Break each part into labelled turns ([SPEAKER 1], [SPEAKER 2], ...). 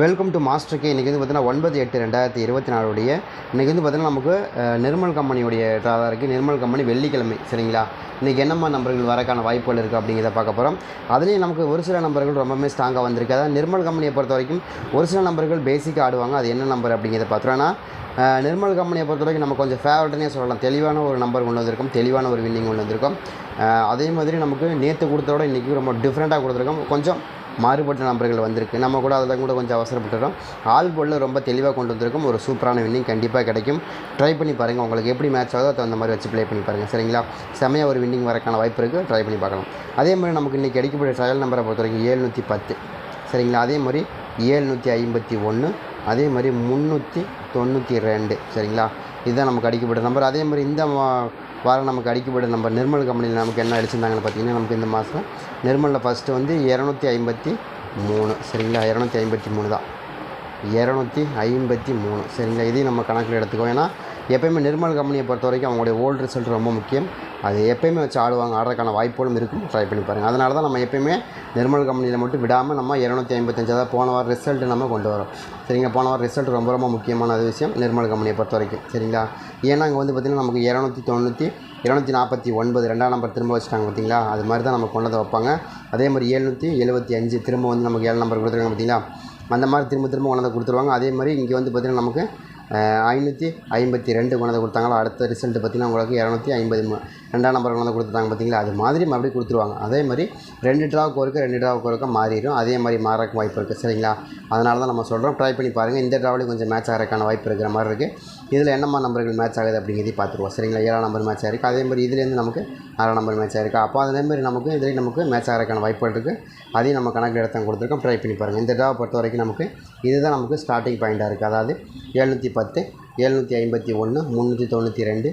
[SPEAKER 1] Welcome to master K இன்றைக்கி வந்து பார்த்தீங்கன்னா ஒன்பது எட்டு ரெண்டாயிரத்தி இருபத்தி நாலுடைய இன்றைக்கி வந்து பார்த்தீங்கன்னா நமக்கு நிர்மல் கம்பெனியுடைய ட்ராதாக இருக்குது நிர்மல் கம்பெனி வெள்ளிக்கிழமை சரிங்களா? இன்றைக்கி என்னம்மா நம்பர்கள் வரக்கான வாய்ப்புகள் இருக்குது அப்படிங்கிறத பார்க்க போகிறோம் அதுலேயும் நமக்கு ஒரு சில நம்பர்கள் ரொம்பவுமே ஸ்ட்ராங்காக வந்திருக்கு. அதாவது நிர்மல் கம்பெனியை பொறுத்த வரைக்கும் ஒரு சில நம்பர்கள் பேசிக்காக ஆடுவாங்க. அது என்ன நம்பர் அப்படிங்கிறத பார்த்துருவோம் ஆனால் நிர்மல் கம்பெனியை பொறுத்த வரைக்கும் நம்ம கொஞ்சம் ஃபேவரட்னே சொல்லலாம். தெளிவான ஒரு நம்பர் கொண்டு வந்திருக்கோம். தெளிவான ஒரு வின்னிங் கொண்டு வந்திருக்கோம். அதே மாதிரி நமக்கு நேற்று கொடுத்தோட இன்றைக்கி ரொம்ப டிஃப்ரெண்ட்டாக கொடுத்துருக்கோம். கொஞ்சம் மாறுபட்ட நபர்கள் வந்திருக்கு. நம்ம கூட அதில் கூட கொஞ்சம் அவசரப்பட்டுறோம் ஆல் போர்டில் ரொம்ப தெளிவாக கொண்டு வந்திருக்கும். ஒரு சூப்பரான வின்னிங் கண்டிப்பாக கிடைக்கும். ட்ரை பண்ணி பாருங்கள் உங்களுக்கு எப்படி மேட்ச் ஆகுதோ தகுந்த அந்த மாதிரி வச்சு ப்ளே பண்ணி பாருங்கள் சரிங்களா? செமையாக ஒரு வின்னிங் வரக்கான வாய்ப்பு இருக்குது ட்ரை பண்ணி பார்க்கலாம். அதே மாதிரி நமக்கு இன்றைக்கி அடிக்கக்கூடிய ட்ரையல் நம்பரை பொறுத்த வரைக்கும் ஏழ்நூற்றி பத்து. சரிங்களா? அதே மாதிரி ஏழ்நூற்றி ஐம்பத்தி ஒன்று அதே மாதிரி முந்நூற்றி தொண்ணூற்றி ரெண்டு. சரிங்களா? இதுதான் நமக்கு அடிக்கப்பட்ட நம்பர் அதே மாதிரி இந்த மா- வாரம் நமக்கு அடிக்கப்பட்ட நம்பர் நிர்மல் கம்பெனியில் நமக்கு என்ன அடிச்சிருந்தாங்கன்னு பார்த்தீங்கன்னா நமக்கு இந்த மாதம் நிர்மலில் ஃபஸ்ட்டு வந்து இரநூத்தி ஐம்பத்தி மூணு. சரிங்களா? இரநூத்தி ஐம்பத்தி மூணு தான். இரநூத்தி ஐம்பத்தி மூணு. சரிங்களா? இதையும் நம்ம கணக்கில் எடுத்துக்கோ ஏன்னா எப்பயுமே நிர்மல் கம்பெனியை பொறுத்த வரைக்கும் அவங்களுடைய ஓல்டு ரிசல்ட் ரொம்ப முக்கியம். அது எப்பயுமே வச்சு ஆடுவாங்க ஆடுறதுக்கான வாய்ப்புகளும் இருக்கும். ட்ரை பண்ணி பாருங்கள் அதனால தான் நம்ம எப்பயுமே நிர்மல் கம்பெனியில் மட்டும் விடாமல் நம்ம இரநூத்தி ஐம்பத்தஞ்சாவது போன வாரம் ரிசல்ட்டு நம்ம கொண்டு வரோம். சரிங்க போன வாரம் ரிசல்ட் ரொம்ப ரொம்ப முக்கியமான ஒரு விஷயம் நிர்மல் கம்பெனியை பொறுத்த வரைக்கும் சரிங்களா? ஏன்னா இங்கே வந்து பார்த்திங்கன்னா நமக்கு இரநூத்தி தொண்ணூற்றி இரநூத்தி நாற்பத்தி ஒன்பது ரெண்டாம் நம்பர் திரும்ப வச்சுட்டாங்க பார்த்தீங்களா அது மாதிரி தான் நம்ம கொண்டதை வைப்பாங்க. அதே மாதிரி எழுநூற்றி எழுபத்தி அஞ்சு திரும்ப வந்து நமக்கு ஏழு நம்பர் கொடுத்துருக்காங்க பார்த்தீங்களா அந்த மாதிரி திரும்ப திரும்ப கொண்டாந்து கொடுத்துருவாங்க. அதே மாதிரி இங்கே வந்து பார்த்திங்கன்னா நமக்கு ஐநூற்றி ஐம்பத்தி ரெண்டு கொண்டு வந்து அடுத்த ரிசல்ட்டு பார்த்திங்கன்னா உங்களுக்கு இரநூத்தி ஐம்பது மூ ரெண்டாம் நம்பர் கொண்டு வந்து கொடுத்துட்டாங்க பார்த்தீங்களா? அது மாதிரி மறுபடியும் கொடுத்துருவாங்க. அதே மாதிரி ரெண்டு ட்ராவுக்கு ஒருக்க ரெண்டு ட்ராவுக்கு ஒருக்க மாறிடும். அதே மாதிரி மாறக்கு வாய்ப்பு இருக்குது சரிங்களா? அதனால தான் நம்ம சொல்கிறோம் ட்ரை பண்ணி பாருங்கள் இந்த ட்ராவிலையும் கொஞ்சம் மேட்ச் ஆகிறதுக்கான வாய்ப்பு இருக்கிற மாதிரி இருக்குது இதில் என்னம்மா நம்பர்கள் மேட்ச் ஆகுது அப்படிங்கிறதையும் பார்த்துருவோம். சரிங்களா? ஏழாம் நம்பர் மேட்ச் ஆகிருக்கு அதே மாதிரி இதுலேருந்து நமக்கு ஆறாம் நம்பர் மேட்ச் ஆகிருக்கு அப்போ அதேமாதிரி நமக்கு இதுலேயும் நமக்கு மேட்ச் ஆகிறதுக்கான வாய்ப்புகள் இருக்குது அதையும் நம்ம கணக்கு எடுத்து கொடுத்துருக்கோம். ட்ரை பண்ணி பாருங்கள் இந்த டாவை பொறுத்த வரைக்கும் நமக்கு இதுதான் நமக்கு ஸ்டார்டிங் பாயிண்ட்டாக இருக்குது அதாவது எழுநூற்றி பத்து எழுநூற்றி ஐம்பத்தி ஒன்று முந்நூற்றி தொண்ணூற்றி ரெண்டு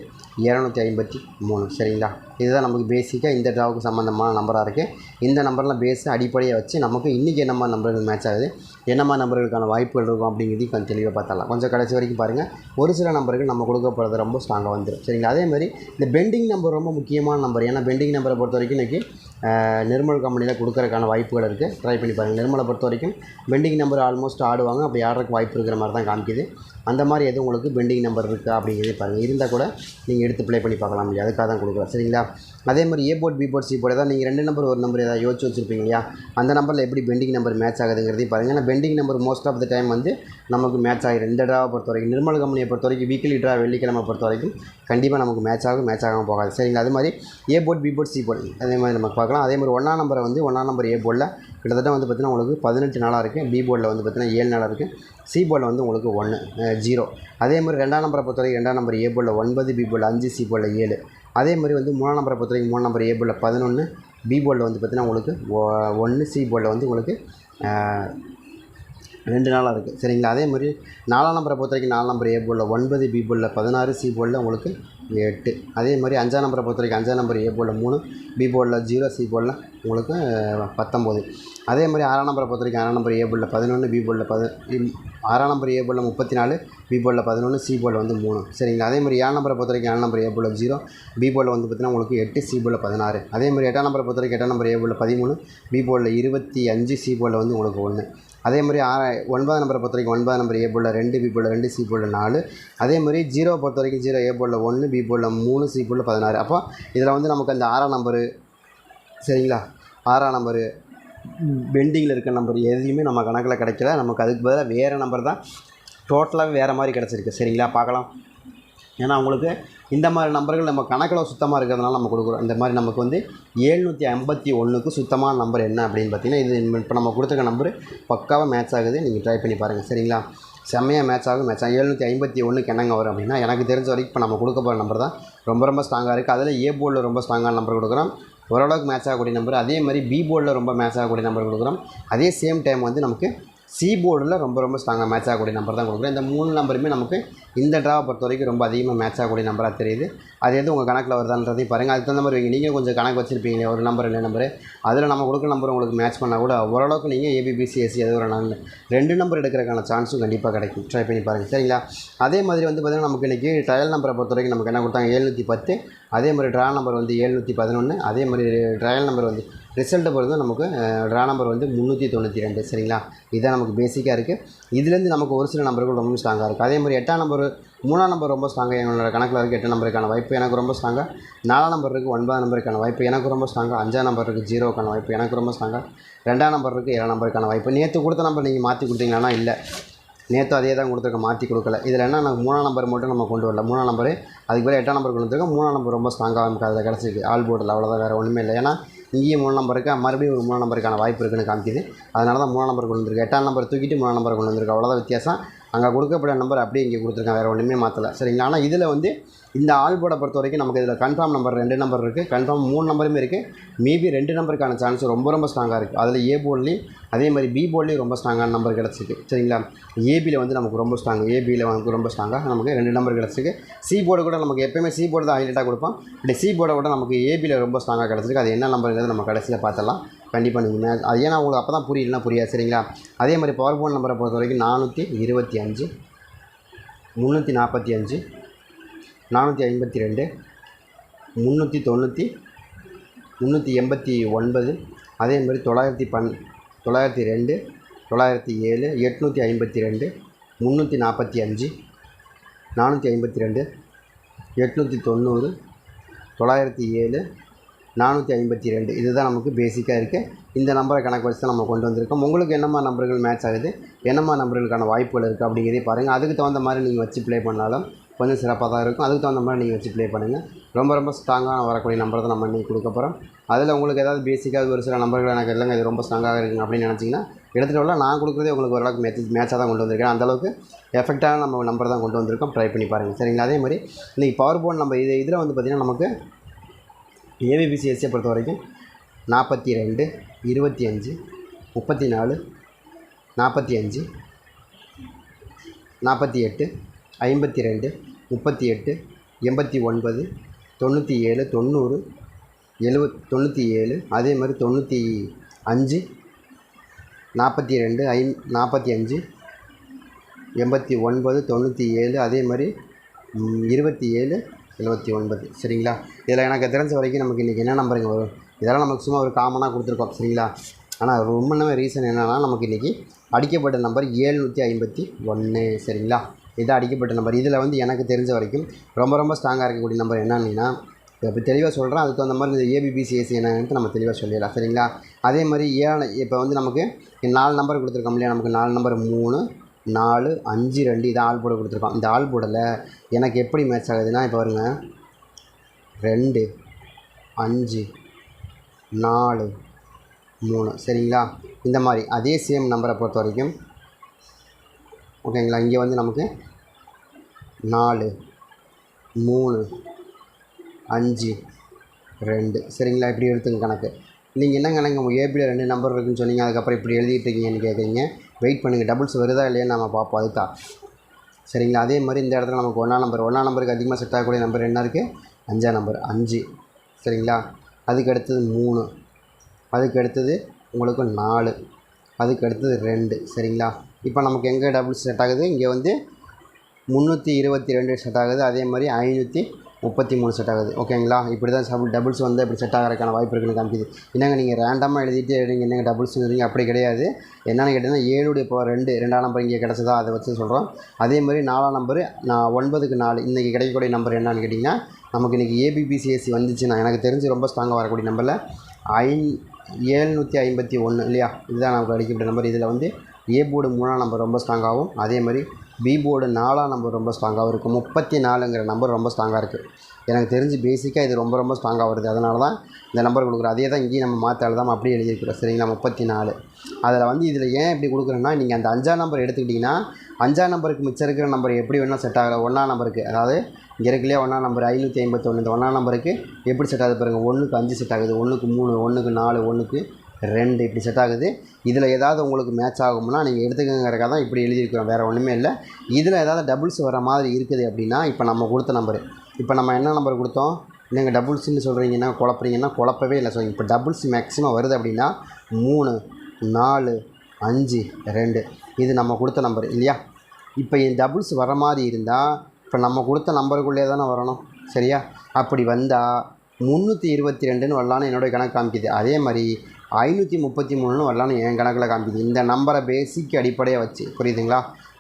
[SPEAKER 1] இரநூத்தி ஐம்பத்தி மூணு. சரிங்களா? இதுதான் நமக்கு பேசிக்காக இந்த ட்ராவுக்கு சம்மந்தமான நம்பராக இருக்குது இந்த நம்பர்லாம் பேஸை அடிப்படையாக வச்சு நமக்கு இன்றைக்கி என்னம்மா நம்பர்கள் மேட்ச் ஆகுது? என்னம்மா நம்பர்களுக்கான வாய்ப்புகள் இருக்கும் அப்படிங்கிறதையும் கொஞ்சம் தெளிவாக பார்த்தலாம் கொஞ்சம் கடைசி வரைக்கும் பாருங்கள் ஒரு சில நம்பர்கள் நம்ம கொடுக்கப்படுறது ரொம்ப ஸ்ட்ராங்காக வந்துடும் சரிங்களா? அதே மாதிரி இந்த பெண்டிங் நம்பர் ரொம்ப முக்கியமான நம்பர் ஏன்னா பெண்டிங் நம்பரை பொறுத்த வரைக்கும் இன்றைக்கி நிர்மல் கம்பெனியில் கொடுக்கறதுக்கான வாய்ப்புகள் இருக்குது ட்ரை பண்ணி பாருங்கள் நிர்மலை பொறுத்த வரைக்கும் பெண்டிங் நம்பர் ஆல்மோஸ்ட் ஆடுவாங்க. அப்படி ஆடுறதுக்கு வாய்ப்பு இருக்கிற மாதிரி தான் காமிக்குது. அந்த மாதிரி எதுவும் உங்களுக்கு பெண்டிங் நம்பர் இருக்கா அப்படிங்கிறதே பாருங்கள் இருந்தால் கூட நீங்கள் எடுத்து ப்ளே பண்ணி பார்க்கலாம் இல்லையா? அதுக்காக தான் கொடுக்குறோம் சரிங்களா? அதே மாதிரி A board B board C board ஏதாவது நீங்கள் ரெண்டு நம்பர் ஒரு நம்பர் ஏதாவது யோசிச்சு வச்சுருப்பீங்க இல்லையா? அந்த நம்பரில் எப்படி பெண்டிங் நம்பர் மேட்ச் ஆகுதுங்கிறதையும் பாருங்கள் ஏன்னா pending number most of the time வந்து நமக்கு மேட்ச் ஆகிடும் இந்த ட்ராவை பொறுத்த வரைக்கும் நிர்மல் கம்பெனியை பொறுத்த வரைக்கும் வீக்லி ட்ரா வெள்ளிக்கிழமை பொறுத்த வரைக்கும் கண்டிப்பாக நமக்கு மேட்ச் ஆகும் மேட்ச் ஆகாமல் போகாது. சரிங்களா? அது மாதிரி A board B board C board அதே மாதிரி நம்ம பார்க்கலாம். அதே மாதிரி ஒன்றாம் நம்பரை வந்து ஒன்றாம் நம்பர் ஏ போர்டில் கிட்டத்தட்ட வந்து பார்த்திங்கன்னா உங்களுக்கு பதினெட்டு நாளாக இருக்குது பி போர்டில் வந்து பார்த்திங்கன்னா ஏழு நாளாக இருக்குது சி போர்டில் வந்து உங்களுக்கு ஒன்று ஜீரோ அதே மாதிரி ரெண்டாம் நம்பரை பொறுத்தவரைக்கும் ரெண்டாம் நம்பர் ஏ போர்டில் ஒன்பது பி போர்டில் அஞ்சு சி போர்டில் ஏழு. அதே மாதிரி வந்து மூணாம் நம்பரை பொறுத்தவரைக்கும் மூணு நம்பர் ஏ போர்டில் பதினொன்று பி போர்டில் வந்து பார்த்திங்கன்னா உங்களுக்கு ஒன்று சி போர்டில் வந்து உங்களுக்கு ரெண்டு நாளாக இருக்குது சரிங்களா? அதே மாதிரி நாலாம் நம்பரை பொறுத்த வரைக்கும் நாலு நம்பர் ஏ போர்டில் ஒன்பது பி போர்டில் பதினாறு சி போர்டில் உங்களுக்கு எட்டு. அதே மாதிரி அஞ்சாம் நம்பரை பொறுத்த வரைக்கும் அஞ்சாம் நம்பர் ஏ போர்டில் மூணு பி போர்டில் ஜீரோ சி போர்டில் உங்களுக்கு பத்தொம்போது அதே மாதிரி ஆறாம் நம்பரை பொறுத்த வரைக்கும் ஆறாம் நம்பர் ஏ போர்டில் பதினொன்று பி போர்டில் பதி ஆறாம் நம்பர் ஏ போர்டில் முப்பத்தி நாலு பி போர்டில் பதினொன்று சி போர்டில் வந்து மூணு. சரிங்களா? அதே மாதிரி ஏழாம் நம்பரை பொறுத்த வரைக்கும் ஏழாம் நம்பர் ஏ போர்டில் ஜீரோ பி போர்டில் வந்து பார்த்தீங்கன்னா உங்களுக்கு எட்டு சி போர்டில் பதினாறு. அதே மாதிரி எட்டாம் நம்பரை பொறுத்த வரைக்கும் எட்டாம் நம்பர் ஏ போர்டில் பதிமூணு பி போர்டில் இருபத்தி அஞ்சு சி போர்டில் வந்து உங்களுக்கு ஒன்று அதே மாதிரி ஆற ஒன்பதாம் நம்பரை பொறுத்த வரைக்கும் ஒன்பதாம் நம்பர் ஏ போர்டில் ரெண்டு பி போர்டில் ரெண்டு சி போர்டில் நாலு. அதே மாதிரி ஜீரோ பொறுத்த வரைக்கும் ஜீரோ ஏ போர்டில் ஒன்று பி போர்டில் மூணு சி போர்டில் பதினாறு. அப்போ இதில் வந்து நமக்கு அந்த ஆறாம் நம்பரு சரிங்களா? ஆறாம் நம்பரு பெண்டிங்கில் இருக்க நம்பர் எதையுமே நம்ம கணக்கில் கிடைக்கல. நமக்கு அதுக்கு பதிலாக வேறு நம்பர் தான். டோட்டலாகவே வேறு மாதிரி கிடச்சிருக்கு. சரிங்களா? பார்க்கலாம். ஏன்னா உங்களுக்கு இந்த மாதிரி நம்பர்கள் நம்ம கணக்கில் சுத்தமாக இருக்கிறதுனால நம்ம கொடுக்குறோம். இந்த மாதிரி நமக்கு வந்து ஏழ்நூற்றி ஐம்பத்தி ஒன்றுக்கு சுத்தமான நம்பர் என்ன அப்படின்னு பார்த்தீங்கன்னா இது இப்போ நம்ம கொடுத்துருக்க நம்பர் பக்காவாக மேட்ச் ஆகுது. நீங்கள் ட்ரை பண்ணி பாருங்கள் சரிங்களா? செம்மையாக மேட்ச் ஆகும். மேட்ச் ஆகும். எழுநூற்றி ஐம்பத்தி ஒன்றுக்கு என்னங்க வரும் அப்படின்னா எனக்கு தெரிஞ்ச வரைக்கும் இப்போ நம்ம கொடுக்க போகிற நம்பர் தான் ரொம்ப ரொம்ப ஸ்ட்ராங்காக இருக்குது அதில் ஏ போர்டில் ரொம்ப ஸ்ட்ராங்கான நம்பர் கொடுக்குறோம். ஓரளவுக்கு மேட்ச் ஆகக்கூடிய நம்பர். அதே மாதிரி பி போர்டில் ரொம்ப மேட்ச் ஆகக்கூடிய நம்பர் கொடுக்குறோம். அதே சேம் டைம் வந்து நமக்கு சி போர்டில் ரொம்ப ரொம்ப ஸ்ட்ராங்காக மேட்ச் ஆகக்கூடிய நம்பர் தான் கொடுக்குறோம் இந்த மூணு நம்பருமே நமக்கு இந்த ட்ராவை பொறுத்த வரைக்கும் ரொம்ப அதிகமாக மேட்ச் ஆகக்கூடிய நம்பராக தெரியுது. அது எது உங்கள் கணக்கில் வருதான்றதையும் பாருங்கள் அதுக்கு தகுந்த மாதிரி வைங்க. நீங்கள் கொஞ்சம் கணக்கு வச்சுருப்பீங்க ஒரு நம்பர் ரெண்டு நம்பர் அதில் நம்ம கொடுக்குற நம்பர் உங்களுக்கு மேட்ச் பண்ணால் கூட ஓரளவுக்கு நீங்கள் ஏபிபிசி எஸ்சி அது ஒரு நாலு ரெண்டு நம்பர் எடுக்கிறதுக்கான சான்ஸும் கண்டிப்பாக கிடைக்கும். ட்ரை பண்ணி பாருங்கள் சரிங்களா? அதே மாதிரி வந்து பார்த்திங்கன்னா நமக்கு இன்றைக்கி ட்ரையல் நம்பரை பொறுத்த வரைக்கும் நமக்கு என்ன கொடுத்தாங்க? எழுநூற்றி பத்து. அதே மாதிரி ட்ரா நம்பர் வந்து எழுநூற்றி பதினொன்று அதே மாதிரி ட்ரையல் நம்பர் வந்து ரிசல்ட்டை பொறுத்து நமக்கு ட்ரா நம்பர் வந்து முந்நூற்றி தொண்ணூற்றி ரெண்டு சரிங்களா? இதுதான் நமக்கு பேசிக்காக இருக்குது இதுலேருந்து நமக்கு ஒரு சில நம்பர்கள் ரொம்ப ஸ்ட்ராங்காக இருக்குது அதே மாதிரி எட்டாம் நம்பர் மூணாம் நம்பர் ரொம்ப ஸ்ட்ராங்காக என்னோட கணக்கில் இருக்குது எட்டு நம்பருக்கான வாய்ப்பு எனக்கு ரொம்ப ஸ்ட்ராங்காக நாலாம் நம்பர் இருக்குது ஒன்பதாம் நம்பருக்கான வாய்ப்பு எனக்கு ரொம்ப ஸ்ட்ராங்காக அஞ்சாம் நம்பர் இருக்குது ஜீரோக்கான வாய்ப்பு எனக்கு ரொம்ப ஸ்ட்ராங்காக ரெண்டாம் நம்பர் இருக்குது ஏழாம் நம்பருக்கான வாய்ப்பு. நேற்று கொடுத்த நம்பர் நீங்கள் மாற்றி கொடுத்தீங்கன்னா இல்லை. நேற்று அதே தான் கொடுத்துருக்க மாற்றி கொடுக்கல. இதில் என்ன நான் மூணாம் நம்பர் மட்டும் நம்ம கொண்டு வரல. மூணாம் நம்பர் அதுக்கு பதிலா எட்டாம் நம்பர் கொண்டு வந்துருக்கோம் மூணாம் நம்பர் ரொம்ப ஸ்ட்ராங்காக நமக்கு அதில் கிடச்சிருக்கு. ஆல் போர்டில் அவ்வளோதான் வேறு ஒன்றுமே இல்லை. ஏன்னா இங்கேயும் மூணு நம்பருக்கு மறுபடியும் ஒரு மூணு நம்பருக்கான வாய்ப்பு இருக்குன்னு காமிக்குது. அதனால தான் மூணு நம்பர் கொண்டு வந்திருக்கு. எட்டாம் நம்பர் தூக்கிட்டு மூணாம் நம்பர் கொண்டு வந்திருக்கு. அவ்வளோதான் வித்தியாசம். அங்கே கொடுக்கப்பட்ட நம்பர் அப்படியே இங்கே கொடுத்துருக்கேன். வேறு ஒன்றுமே மாற்றலை சரிங்களா? ஆனால் இதில் வந்து இந்த ஆல் போர்டை பொறுத்த வரைக்கும் நமக்கு இதில் கன்ஃபார்ம் நம்பர் ரெண்டு நம்பர் இருக்குது கன்ஃபார்ம் மூணு நம்பருமே இருக்குது மேபி ரெண்டு நம்பருக்கான சான்ஸ் ரொம்ப ரொம்ப ஸ்ட்ராங்காக இருக்குது அதில் ஏ போர்ட்லேயும் அதே மாதிரி பி போர்ட்லேயும் ரொம்ப ஸ்ட்ராங்கான நம்பர் கிடச்சிருக்கு. சரிங்களா? ஏபியில் வந்து நமக்கு ரொம்ப ஸ்ட்ராங் ஏபியில் நமக்கு ரொம்ப ஸ்ட்ராங்காக நமக்கு ரெண்டு நம்பர் கிடச்சிருக்கு. சி போர்டு கூட நமக்கு எப்போயுமே சி போர்டு தான் ஹைலைட்டாக கொடுப்போம். இப்படி சி போர்டை கூட நமக்கு ஏபியில் ரொம்ப ஸ்ட்ராங்காக கிடச்சிருக்கு. அது என்ன நம்பருங்கிறது நம்ம கடைசியில் பார்த்தலாம் கண்டிப்பாக நீங்கள் அது ஏன்னா உங்களுக்கு அப்போ தான் புரியலனா புரியாது. சரிங்களா? அதே மாதிரி பவர் போன் நம்பரை பொறுத்த வரைக்கும் நானூற்றி இருபத்தி அஞ்சு முந்நூற்றி நாற்பத்தி அஞ்சு நானூற்றி ஐம்பத்தி ரெண்டு முந்நூற்றி தொண்ணூற்றி முந்நூற்றி எண்பத்தி ஒன்பது அதே மாதிரி தொள்ளாயிரத்தி பன் தொள்ளாயிரத்தி ரெண்டு தொள்ளாயிரத்தி ஏழு எட்நூற்றி ஐம்பத்தி ரெண்டு முந்நூற்றி நாற்பத்தி அஞ்சு நானூற்றி ஐம்பத்தி ரெண்டு எட்நூற்றி தொண்ணூறு தொள்ளாயிரத்தி ஏழு நானூற்றி ஐம்பத்தி ரெண்டு. இதுதான் நமக்கு பேசிக்காக இருக்குது இந்த நம்பரை கணக்கு வச்சு தான் நம்ம கொண்டு வந்திருக்கோம். உங்களுக்கு என்னம்மா நம்பர்கள் மேட்ச் ஆகுது? என்னம்மா நம்பர்களுக்கான வாய்ப்புகள் இருக்குது அப்படிங்கிறதே பாருங்கள் அதுக்கு தகுந்த மாதிரி நீங்கள் வச்சு ப்ளே பண்ணாலும் கொஞ்சம் சிறப்பாக தான் இருக்கும். அதுக்கு தகுந்த மாதிரி நீங்கள் வச்சு ப்ளே பண்ணுங்கள் ரொம்ப ரொம்ப ஸ்ட்ராங்காக வரக்கூடிய நம்பர் தான் நம்ம இன்றைக்கி கொடுக்க போகிறோம் அதில் உங்களுக்கு ஏதாவது பேசிக்காக ஒரு சில நம்பர்கள் எனக்கு இல்லைங்க இது ரொம்ப ஸ்ட்ராங்காக இருக்குங்க அப்படின்னு நினச்சிங்கன்னா எடுத்துகிட்டு வரலாம். நான் கொடுக்குறதே உங்களுக்கு ஓரளவுக்கு மேட்ச் மேட்சாக தான் கொண்டு வந்திருக்கேன். அந்தளவுக்கு எஃபெக்டான நம்ம நம்பர் தான் கொண்டு வந்திருக்கோம். ட்ரை பண்ணி பாருங்கள் சரிங்களா? அதே மாதிரி இன்றைக்கி பவர் போன் நம்ம இது இதில் வந்து பார்த்திங்கன்னா நமக்கு ஏவிபிசிஎஸ்சியை பொறுத்த வரைக்கும் நாற்பத்தி ரெண்டு இருபத்தி அஞ்சு முப்பத்தி நாலு நாற்பத்தி அஞ்சு நாற்பத்தி எட்டு ஐம்பத்தி ரெண்டு முப்பத்தி எட்டு எண்பத்தி ஒன்பது தொண்ணூற்றி ஏழு தொண்ணூறு எழுவத் தொண்ணூற்றி ஏழு அதே மாதிரி தொண்ணூற்றி அஞ்சு நாற்பத்தி ரெண்டு ஐ நாற்பத்தி அஞ்சு எண்பத்தி ஒன்பது தொண்ணூற்றி ஏழு அதே மாதிரி இருபத்தி ஏழு எழுபத்தி ஒன்பது சரிங்களா? இதில் எனக்கு தெரிஞ்ச வரைக்கும் நமக்கு இன்றைக்கி என்ன நம்பருங்க வரும்? இதெல்லாம் நமக்கு சும்மா ஒரு காமனாக கொடுத்துருக்கோம். சரிங்களா? ஆனால் ரொம்ப ரீசன் என்னென்னா நமக்கு இன்றைக்கி அடிக்கப்பட்ட நம்பர் ஏழ்நூற்றி ஐம்பத்தி ஒன்று சரிங்களா? இது அடிக்கப்பட்ட நம்பர் இதில் வந்து எனக்கு தெரிஞ்ச வரைக்கும் ரொம்ப ரொம்ப ஸ்ட்ராங்காக இருக்கக்கூடிய நம்பர் என்னன்னா இப்போ தெளிவாக சொல்கிறேன் அதுக்கு தகுந்த மாதிரி இந்த ஏபிபிசிஎஸ்சி என்னன்னு நம்ம தெளிவாக சொல்லிடலாம் சரிங்களா? அதே மாதிரி ஏழு இப்போ வந்து நமக்கு நாலு நம்பர் கொடுத்துருக்கோம் இல்லையா? நமக்கு நாலு நம்பர் மூணு நாலு அஞ்சு ரெண்டு இது ஆள் போட கொடுத்துருக்கோம். இந்த ஆள் போடல எனக்கு எப்படி மேட்ச் ஆகுதுன்னா இப்போ வருங்க ரெண்டு அஞ்சு நாலு மூணு சரிங்களா? இந்த மாதிரி. அதே சேம் நம்பரை பொறுத்த வரைக்கும் ஓகேங்களா? இங்கே வந்து நமக்கு நாலு மூணு அஞ்சு ரெண்டு. சரிங்களா? இப்படி எடுத்துங்க கணக்கு. நீங்கள் என்ன கணக்கு? ஏபியில் ரெண்டு நம்பர் இருக்குன்னு சொன்னீங்க அதுக்கப்புறம் இப்படி எழுதிட்டு இருக்கீங்கன்னு கேட்குறீங்க வெயிட் பண்ணுங்கள் டபுள்ஸ் வருதா இல்லையான்னு நம்ம பார்ப்போம் அதுக்கா. சரிங்களா? அதே மாதிரி இந்த இடத்துல நமக்கு ஒன்றா நம்பர் ஒன்றா நம்பருக்கு அதிகமாக செட் ஆகக்கூடிய நம்பர் என்ன இருக்குது அஞ்சாம் நம்பர் அஞ்சு. சரிங்களா? அதுக்கு அடுத்தது மூணு. அதுக்கு அடுத்தது உங்களுக்கு நாலு. அதுக்கு அடுத்தது ரெண்டு. சரிங்களா? இப்போ நமக்கு எங்கே டபுள்ஸ் செட் ஆகுது? இங்கே வந்து முந்நூற்றி இருபத்தி ரெண்டு செட் ஆகுது. அதே மாதிரி ஐநூற்றி முப்பத்தி மூணு செட் ஆகுது. ஓகேங்களா? இப்படி தான் டபுள் டபுள்ஸ் வந்து இப்படி செட் ஆகிறதுக்கான வாய்ப்பு இருக்குன்னு காமிக்குது. என்னங்க நீங்கள் ரேண்டமாக எழுதிட்டு எழுதிங்க. என்னங்க டபுள்ஸ்ங்கிறீங்க அப்படி கிடையாது. என்னென்னு கேட்டிங்கன்னா ஏழுடைய இப்போ ரெண்டு ரெண்டாம் நம்பர் இங்கே கிடச்சதா? அதை வச்சு சொல்கிறோம் அதே மாதிரி நாலாம் நம்பர் நான் ஒன்பதுக்கு நாலு இன்றைக்கி கிடைக்கக்கூடிய நம்பர் என்னன்னு கேட்டிங்கன்னா நமக்கு இன்றைக்கி ஏபிபிசிஎஸ்சி வந்துச்சுன்னா எனக்கு தெரிஞ்சு ரொம்ப ஸ்ட்ராங்காக வரக்கூடிய நம்பரில் ஐ ஏழ்நூற்றி ஐம்பத்தி ஒன்று இல்லையா? இதுதான் நமக்கு அடிக்கப்பட்ட நம்பர் இதில் வந்து ஏ போர்டு மூணாம் நம்பர் ரொம்ப ஸ்ட்ராங்காகவும் அதே மாதிரி பி போர்டு நாலாம் நம்பர் ரொம்ப ஸ்ட்ராங்காகவும் இருக்குது முப்பத்தி நாலுங்கிற நம்பர் ரொம்ப ஸ்ட்ராங்காக இருக்குது எனக்கு தெரிஞ்சு பேசிக்காக இது ரொம்ப ரொம்ப ஸ்ட்ராங்காக வருது. அதனால தான் இந்த நம்பர் கொடுக்குறோம் அதே தான் இங்கேயும் நம்ம மாற்ற எழுதாமல் அப்படியே எழுதியிருக்கிறோம். சரிங்களா? முப்பத்தி நாலு. அதில் வந்து இதில் ஏன் இப்படி கொடுக்குறேன்னா நீங்கள் அந்த அஞ்சாம் நம்பர் எடுத்துக்கிட்டிங்கன்னா அஞ்சாம் நம்பருக்கு மிச்சம் இருக்கிற நம்பர் எப்படி வேணால் செட் ஆகல. ஒன்றாம் நம்பருக்கு அதாவது இங்கே இருக்கலையே ஒன்றாம் நம்பர் ஐநூற்றி ஐம்பத்தொன்று இந்த ஒன்றாம் நம்பருக்கு எப்படி செட் ஆகுது பாருங்கள் ஒன்றுக்கு அஞ்சு செட் ஆகுது. ஒன்றுக்கு மூணு ஒன்றுக்கு நாலு ஒன்றுக்கு ரெண்டு இப்படி செட் ஆகுது. இதில் ஏதாவது உங்களுக்கு மேட்ச் ஆகும்னா நீங்கள் எடுத்துக்கங்கிறக்காக தான் இப்படி எழுதியிருக்கிறோம். வேறு ஒன்றுமே இல்லை. இதில் ஏதாவது டபுள்ஸ் வர மாதிரி இருக்குது அப்படின்னா இப்போ நம்ம கொடுத்த நம்பர் இப்போ நம்ம என்ன நம்பர் கொடுத்தோம்? நீங்கள் டபுள்ஸ்ன்னு சொல்கிறீங்கன்னா குழப்பறீங்கன்னா குழப்பவே இல்லை. ஸோ இப்போ டபுள்ஸ் மேக்ஸிமம் வருது அப்படின்னா மூணு நாலு அஞ்சு ரெண்டு. இது நம்ம கொடுத்த நம்பர் இல்லையா? இப்போ என் டபுள்ஸ் வர மாதிரி இருந்தால் இப்போ நம்ம கொடுத்த நம்பருக்குள்ளே தானே வரணும்? சரியா? அப்படி வந்தால் முந்நூற்றி இருபத்தி ரெண்டுன்னு வரலான்னு என்னோடய கணக்கு காமிக்குது. அதே மாதிரி ஐநூற்றி முப்பத்தி மூணுன்னு வரலான்னு என் கணக்கில் காமிக்குது. இந்த நம்பரை பேசிக் அடிப்படையாக வச்சு புரியுதுங்களா?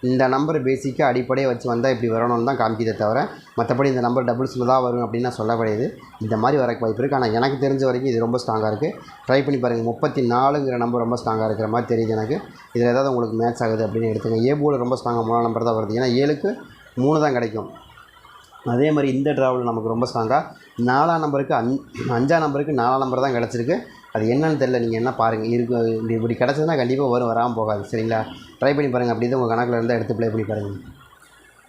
[SPEAKER 1] இந்த நம்பர் பேசிக்காக அடிப்படையாக வச்சு வந்தால் இப்படி வரணும்னு தான் காமிக்குதே தவிர மற்றபடி இந்த நம்பர் டபுள்ஸில் தான் வரும் அப்படின்னு நான் சொல்லப்படுது இந்த மாதிரி வரக்கு வாய்ப்பு இருக்குது ஆனால் எனக்கு தெரிஞ்ச வரைக்கும் இது ரொம்ப ஸ்ட்ராங்காக இருக்குது ட்ரை பண்ணி பாருங்கள் முப்பத்தி நாலுங்கிற நம்பர் ரொம்ப ஸ்ட்ராங்காக இருக்கிற மாதிரி தெரியுது எனக்கு. இதில் ஏதாவது உங்களுக்கு மேட்ச் ஆகுது அப்படின்னு எடுத்துங்க ஏ போர்டு ரொம்ப ஸ்ட்ராங்காக மூணாம் நம்பர் தான் வருது. ஏன்னா ஏழுக்கு மூணு தான் கிடைக்கும். அதே மாதிரி இந்த ட்ராவல் நமக்கு ரொம்ப ஸ்ட்ராங்காக நாலாம் நம்பருக்கு அஞ் அஞ்சாம் நம்பருக்கு நாலாம் நம்பர் தான் கிடச்சிருக்கு. அது என்னன்னு தெரில நீங்கள் என்ன பாருங்கள் இருக்கு இப்படி இப்படி கிடச்சதுன்னா கண்டிப்பாக வரும் வராமல் போகாது. சரிங்களா? ட்ரை பண்ணி பாருங்கள் அப்படி தான் உங்கள் கணக்கில் இருந்தால் எடுத்து ப்ளே பண்ணி பாருங்கள்